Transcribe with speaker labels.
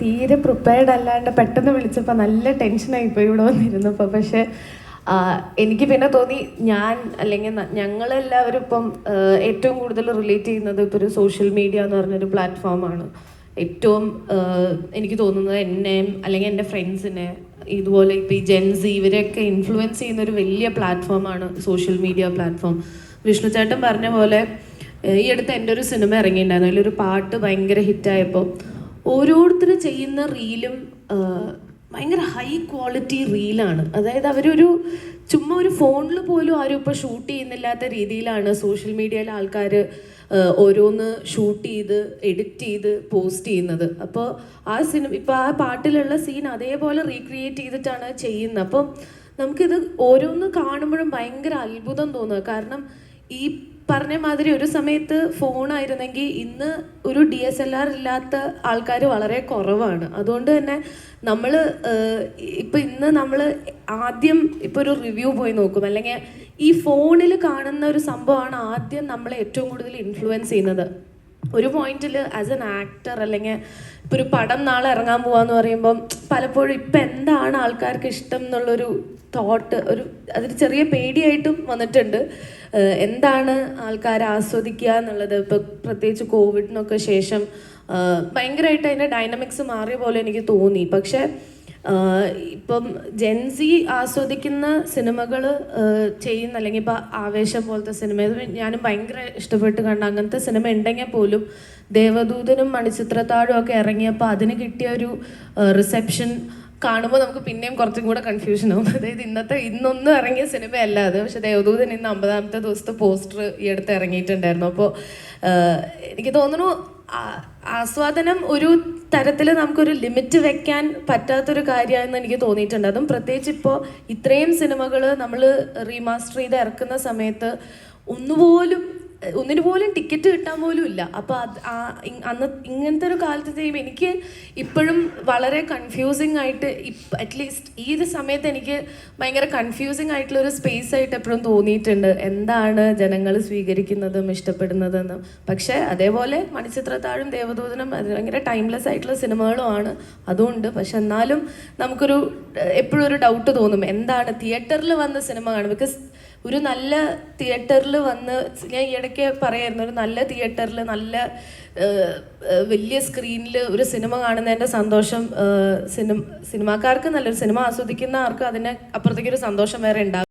Speaker 1: തീരെ പ്രിപ്പയർഡ് അല്ലാണ്ട് പെട്ടെന്ന് വിളിച്ചപ്പോൾ നല്ല ടെൻഷനായി പോയി ഇവിടെ വന്നിരുന്നപ്പോൾ പക്ഷേ എനിക്ക് പിന്നെ തോന്നി ഞാൻ അല്ലെങ്കിൽ ഞങ്ങളെല്ലാവരും ഇപ്പം ഏറ്റവും കൂടുതൽ റിലേറ്റ് ചെയ്യുന്നത് ഇപ്പോൾ ഒരു സോഷ്യൽ മീഡിയ എന്ന് പറഞ്ഞൊരു പ്ലാറ്റ്ഫോമാണ് ഏറ്റവും എനിക്ക് തോന്നുന്നത് എന്നെയും അല്ലെങ്കിൽ എന്റെ ഫ്രണ്ട്സിനെ ഇതുപോലെ ഇപ്പോൾ ഈ ജെൻസി ഇവരെയൊക്കെ ഇൻഫ്ലുവൻസ് ചെയ്യുന്ന ഒരു വലിയ പ്ലാറ്റ്ഫോമാണ് സോഷ്യൽ മീഡിയ പ്ലാറ്റ്ഫോം വിഷ്ണു ചേട്ടൻ പറഞ്ഞ പോലെ ഈ അടുത്ത് എന്റെ ഒരു സിനിമ ഇറങ്ങിയിട്ടുണ്ടായിരുന്നു. അതിലൊരു പാട്ട് ഭയങ്കര ഹിറ്റായപ്പോൾ ഓരോരുത്തർ ചെയ്യുന്ന റീലും ഭയങ്കര ഹൈ ക്വാളിറ്റി റീലാണ്. അതായത് അവരൊരു ചുമ്മാ ഒരു ഫോണിൽ പോലും ആരും ഇപ്പോൾ ഷൂട്ട് ചെയ്യുന്നില്ലാത്ത രീതിയിലാണ് സോഷ്യൽ മീഡിയയിലെ ആൾക്കാർ ഓരോന്ന് ഷൂട്ട് ചെയ്ത് എഡിറ്റ് ചെയ്ത് പോസ്റ്റ് ചെയ്യുന്നത്. അപ്പോൾ ആ സിനിമ ഇപ്പോൾ ആ പാട്ടിലുള്ള സീൻ അതേപോലെ റീക്രിയേറ്റ് ചെയ്തിട്ടാണ് ചെയ്യുന്നത്. അപ്പം നമുക്കിത് ഓരോന്ന് കാണുമ്പോഴും ഭയങ്കര അത്ഭുതം തോന്നുക കാരണം ഈ പറഞ്ഞ മാതിരി ഒരു സമയത്ത് ഫോണായിരുന്നെങ്കിൽ ഇന്ന് ഒരു ഡി എസ് എൽ ആർ ഇല്ലാത്ത ആൾക്കാർ വളരെ കുറവാണ്. അതുകൊണ്ട് തന്നെ നമ്മൾ ഇപ്പം ഇന്ന് നമ്മൾ ആദ്യം ഇപ്പോൾ ഒരു റിവ്യൂ പോയി നോക്കും. അല്ലെങ്കിൽ ഈ ഫോണിൽ കാണുന്ന ഒരു സംഭവമാണ് ആദ്യം നമ്മളെ ഏറ്റവും കൂടുതൽ ഇൻഫ്ലുവൻസ് ചെയ്യുന്നത്. ഒരു പോയിന്റിൽ ആസ് എൻ ആക്ടർ അല്ലെങ്കിൽ ഇപ്പോൾ ഒരു പടം നാളെ ഇറങ്ങാൻ പോവാന്ന് പറയുമ്പം പലപ്പോഴും ഇപ്പം എന്താണ് ആൾക്കാർക്ക് ഇഷ്ടം എന്നുള്ളൊരു തോട്ട് ഒരു അതൊരു ചെറിയ പേടിയായിട്ടും വന്നിട്ടുണ്ട്. എന്താണ് ആൾക്കാർ ആസ്വദിക്കുക എന്നുള്ളത്? ഇപ്പോൾ പ്രത്യേകിച്ച് കോവിഡിനൊക്കെ ശേഷം ഭയങ്കരമായിട്ട് അതിന്റെ ഡൈനമിക്സ് മാറിയ പോലെ എനിക്ക് തോന്നി. പക്ഷേ ഇപ്പം ജെൻസി ആസ്വദിക്കുന്ന സിനിമകൾ ചെയ്യുന്ന അല്ലെങ്കിൽ ഇപ്പം ആവേശം പോലത്തെ സിനിമ ഞാനും ഭയങ്കര ഇഷ്ടപ്പെട്ട് കണ്ട അങ്ങനത്തെ സിനിമ ഉണ്ടെങ്കിൽ പോലും ദേവദൂതനും മണിച്ചിത്രത്താഴും ഒക്കെ ഇറങ്ങിയപ്പോൾ അതിന് കിട്ടിയ ഒരു റിസെപ്ഷൻ കാണുമ്പോൾ നമുക്ക് പിന്നെയും കുറച്ചും കൂടെ കൺഫ്യൂഷൻ ആവും. അതായത് ഇന്നത്തെ ഇന്നൊന്നും ഇറങ്ങിയ സിനിമയല്ല അത്. പക്ഷെ ദേവദൂതൻ ഇന്ന് അമ്പതാമത്തെ ദിവസത്തെ പോസ്റ്റർ ഈ അടുത്ത് ഇറങ്ങിയിട്ടുണ്ടായിരുന്നു. അപ്പോൾ എനിക്ക് തോന്നുന്നു ആസ്വാദനം ഒരു തരത്തിൽ നമുക്കൊരു ലിമിറ്റ് വെക്കാൻ പറ്റാത്തൊരു കാര്യമാണെന്ന് എനിക്ക് തോന്നിയിട്ടുണ്ട്. അതും പ്രത്യേകിച്ച് ഇപ്പോൾ ഇത്രയും സിനിമകൾ നമ്മൾ റീമാസ്റ്റർ ചെയ്ത് ഇറക്കുന്ന സമയത്ത് ഒന്നുപോലും ഒന്നിനു പോലും ടിക്കറ്റ് കിട്ടാൻ പോലും ഇല്ല. അപ്പോൾ അത് ആ അന്ന് ഇങ്ങനത്തെ ഒരു കാലത്ത് ചെയ്യുമ്പോൾ എനിക്ക് ഇപ്പോഴും വളരെ കൺഫ്യൂസിങ് ആയിട്ട് അറ്റ്ലീസ്റ്റ് ഈ ഒരു സമയത്ത് എനിക്ക് ഭയങ്കര കൺഫ്യൂസിങ് ആയിട്ടുള്ള ഒരു സ്പേസ് ആയിട്ട് എപ്പോഴും തോന്നിയിട്ടുണ്ട്. എന്താണ് ജനങ്ങൾ സ്വീകരിക്കുന്നതും ഇഷ്ടപ്പെടുന്നതെന്നും. പക്ഷേ അതേപോലെ മണിച്ചിത്രത്താഴും ദേവദൂതനും അത് ഭയങ്കര ടൈംലെസ് ആയിട്ടുള്ള സിനിമകളും ആണ്. അതുകൊണ്ട് പക്ഷെ എന്നാലും നമുക്കൊരു എപ്പോഴും ഒരു ഡൗട്ട് തോന്നും. എന്താണ് തിയേറ്ററിൽ വന്ന സിനിമ കാണും? ബിക്കോസ് ഒരു നല്ല തിയേറ്ററിൽ വന്ന് ഞാൻ ഈ ഇടയ്ക്ക് പറയായിരുന്നു ഒരു നല്ല തിയേറ്ററിൽ നല്ല വലിയ സ്ക്രീനിൽ ഒരു സിനിമ കാണുന്നതിന്റെ സന്തോഷം സിനിമ സിനിമാക്കാർക്ക് നല്ലൊരു സിനിമ ആസ്വദിക്കുന്ന ആർക്കും അതിന് അപ്പുറത്തേക്കൊരു സന്തോഷം വേറെ ഉണ്ടാവും